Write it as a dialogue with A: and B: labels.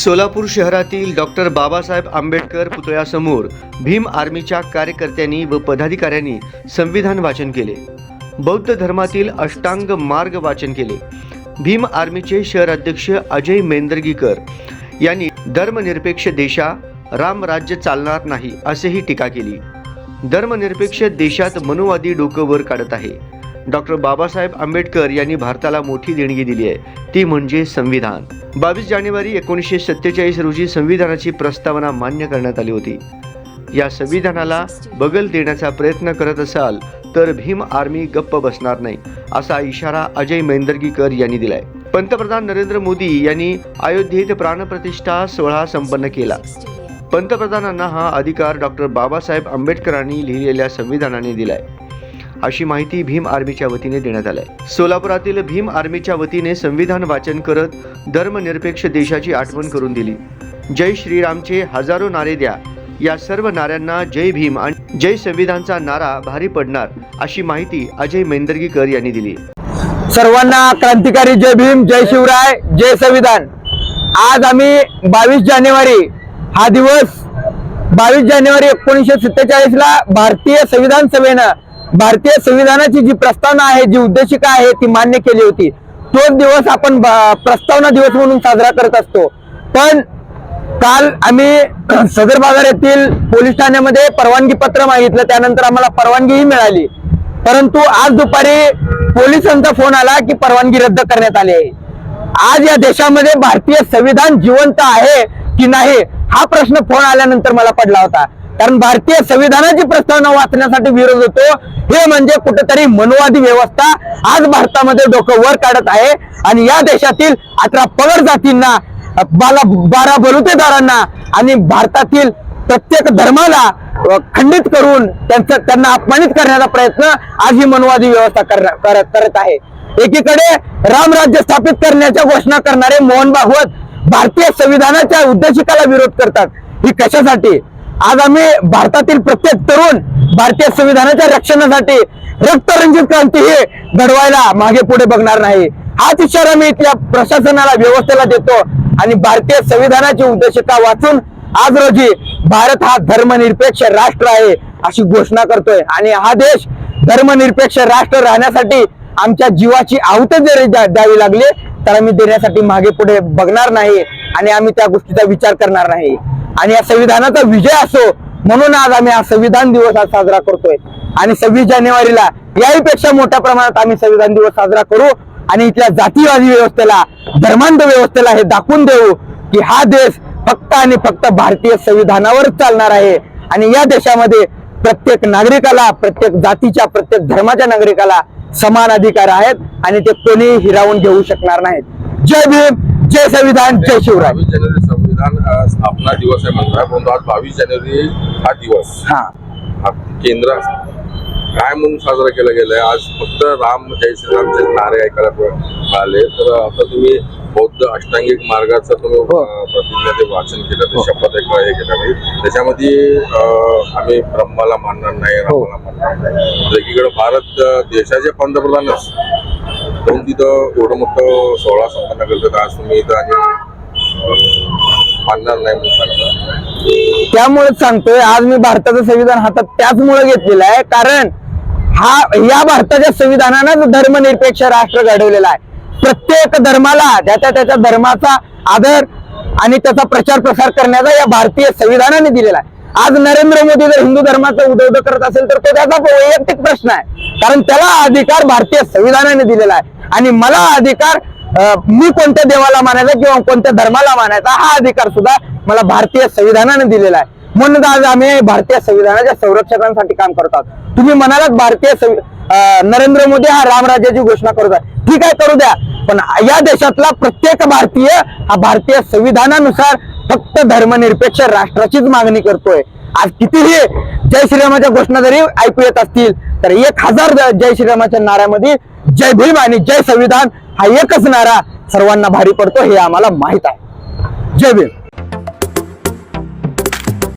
A: सोलापूर शहरातील डॉक्टर बाबासाहेब आंबेडकर पुतळ्यासमोर भीम आर्मीच्या कार्यकर्त्यांनी व पदाधिकाऱ्यांनी संविधान वाचन केले. बौद्ध धर्मातील अष्टांग मार्ग वाचन केले. भीम आर्मीचे शहर अध्यक्ष अजय मेंदर्गीकर यांनी धर्मनिरपेक्ष देशा राम राज्य चालणार नाही असेही टीका केली. धर्मनिरपेक्ष देशात मनुवादी डोकं वर काढत आहे. डॉक्टर बाबासाहेब आंबेडकर यांनी भारताला मोठी देणगी दिली आहे. ती म्हणजे संविधान. बावीस जानेवारी एकोणीसशे सत्तेचाळीस रोजी संविधानाची प्रस्तावना मान्य करण्यात आली होती. या संविधानाला बगल देण्याचा प्रयत्न करत असाल तर भीम आर्मी गप्प बसणार नाही असा इशारा अजय मेंदर्गीकर यांनी दिलाय. पंतप्रधान नरेंद्र मोदी यांनी अयोध्येत प्राणप्रतिष्ठा सोहळा संपन्न केला. पंतप्रधानांना हा अधिकार डॉक्टर बाबासाहेब आंबेडकरांनी लिहिलेल्या संविधानाने दिलाय. अशी माहिती भीम आर्मीच्या वतीने देण्यात आली सोलापुरातील भीम आर्मीच्या वतीने संविधान वाचन करत धर्मनिरपेक्ष देशाची आठवण करून दिली. जय श्रीरामचे हजारो नारे द्या. या सर्व नाऱ्यांना जय भीम आणि जय संविधानचा नारा भारी पडणार अशी माहिती अजय मेंदर्गीकर यांनी दिली
B: सर्वांना क्रांतिकारी जय भीम जय शिवराय जय संविधान. आज आम्ही बावीस जानेवारी हा दिवस बावीस जानेवारी एकोणीसशे सत्तेचाळीस ला भारतीय संविधान सभेनं भारतीय संविधानाची जी प्रस्तावना आहे जी उद्देशिका आहे ती मान्य केली होती. तोच दिवस आपण प्रस्तावना दिवस म्हणून साजरा करत असतो. पण काल आम्ही सदर बाजार येथील पोलीस ठाण्यामध्ये परवानगी पत्र मागितलं त्यानंतर आम्हाला परवानगीही मिळाली. परंतु आज दुपारी पोलिसांचा फोन आला की परवानगी रद्द करण्यात आली आहे. आज या देशामध्ये भारतीय संविधान जिवंत आहे की नाही हा प्रश्न फोन आल्यानंतर मला पडला होता. कारण भारतीय संविधानाची प्रस्तावना वाचण्यासाठी विरोध होतो. हे म्हणजे कुठेतरी मनुवादी व्यवस्था आज भारतामध्ये डोकं वर काढत आहे. आणि या देशातील अठरा पगड जातींना बाला बारा बलुतेदारांना आणि भारतातील प्रत्येक धर्माला खंडित करून त्यांचं त्यांना अपमानित करण्याचा प्रयत्न आज ही मनवादी व्यवस्था करण्या- कर- करत आहे. एकीकडे राम राज्य स्थापित करण्याच्या घोषणा करणारे मोहन भागवत भारतीय संविधानाच्या उद्देशिकाला विरोध करतात. ही कशासाठी? आज आम्ही भारतातील प्रत्येक तरुण भारतीय संविधानाच्या रक्षणासाठी रक्तरंजित क्रांती ही घडवायला मागे पुढे बघणार नाही. हाच इशारा मी इथल्या प्रशासनाला व्यवस्थेला देतो आणि भारतीय संविधानाची उद्देशिका वाचून आज रोजी भारत हा धर्मनिरपेक्ष राष्ट्र आहे अशी घोषणा करतोय. आणि हा देश धर्मनिरपेक्ष राष्ट्र राहण्यासाठी आमच्या जीवाची आहुत जरी द्यावी लागली तर आम्ही देण्यासाठी मागे पुढे बघणार नाही. आणि आम्ही त्या गोष्टीचा विचार करणार नाही. आणि या संविधानाचा विजय असो म्हणून आज आम्ही हा संविधान दिवस आज साजरा करतोय. आणि सव्वीस जानेवारीला याही पेक्षा मोठ्या प्रमाणात आम्ही संविधान दिवस साजरा करू आणि इथल्या जातीवादी व्यवस्थेला धर्मांध व्यवस्थेला हे दाखवून देऊ की हा देश फक्त आणि फक्त भारतीय संविधानावरच चालणार आहे. आणि या देशामध्ये प्रत्येक नागरिकाला प्रत्येक जातीच्या प्रत्येक धर्माच्या नागरिकाला समान अधिकार आहेत आणि ते कोणीही हिरावून घेऊ शकणार नाहीत. जय भीम! जय संविधान जय शिवराय.
C: बावीस जानेवारी संविधान अ, स्थापना दिवस आहे म्हणतात. परंतु आज बावीस जानेवारी हा दिवस.
B: हा.
C: हा केंद्र काय म्हणून साजरा केला गेलाय? आज फक्त राम जय श्रीरामचे नारे ऐकायला मिळाले. तर आता तुम्ही बौद्ध अष्टांगिक मार्गाचं तुम्ही
B: हो.
C: अ, प्रतिज्ञा ते वाचन केलं. ते शपथ एक हे केलं म्हणजे त्याच्यामध्ये अ, आम्ही ब्रह्माला मानणार नाही
B: हो.
C: रामाला मानणार नाही. एकीकडे भारत अ, देशाचे पंतप्रधानच जाऊन तिथं एवढं मोठं सोहळा संपन्न करतात आज तुम्ही इथं आणि मानणार नाही म्हणून सांगता
B: सांगतोय आज मी भारताचं संविधान हातात त्याचमुळे घेतलेलं आहे. कारण हा या भारताच्या संविधानानं धर्मनिरपेक्ष राष्ट्र घडवलेला आहे. प्रत्येक धर्माला त्याच्या त्याच्या धर्माचा आदर आणि त्याचा प्रचार प्रसार करण्याचा या भारतीय संविधानाने दिलेला आहे. आज नरेंद्र मोदी जर हिंदू धर्माचा उदौद करत असेल तर तो त्याचा वैयक्तिक प्रश्न आहे. कारण त्याला अधिकार भारतीय संविधानाने दिलेला आहे. आणि मला अधिकार मी कोणत्या देवाला मानायचा किंवा कोणत्या धर्माला मानायचा हा अधिकार सुद्धा मला भारतीय संविधानाने दिलेला आहे. म्हणून आज आम्ही भारतीय संविधानाच्या संरक्षकांसाठी काम करतात तुम्ही म्हणालात भारतीय नरेंद्र मोदी हा रामराज्याची घोषणा करत आहे. ठीक आहे करू द्या. पण या देशातला प्रत्येक भारतीय हा भारतीय संविधानानुसार फक्त धर्मनिरपेक्ष राष्ट्राचीच मागणी करतोय. आज कितीही जय श्रीरामाच्या घोषणा जरी ऐकू येत असतील तर एक हजार जय श्रीरामाच्या नाऱ्यामध्ये जय भीम आणि जय संविधान हा एकच नारा सर्वांना भारी पडतो हे आम्हाला माहीत आहे. जय भीम.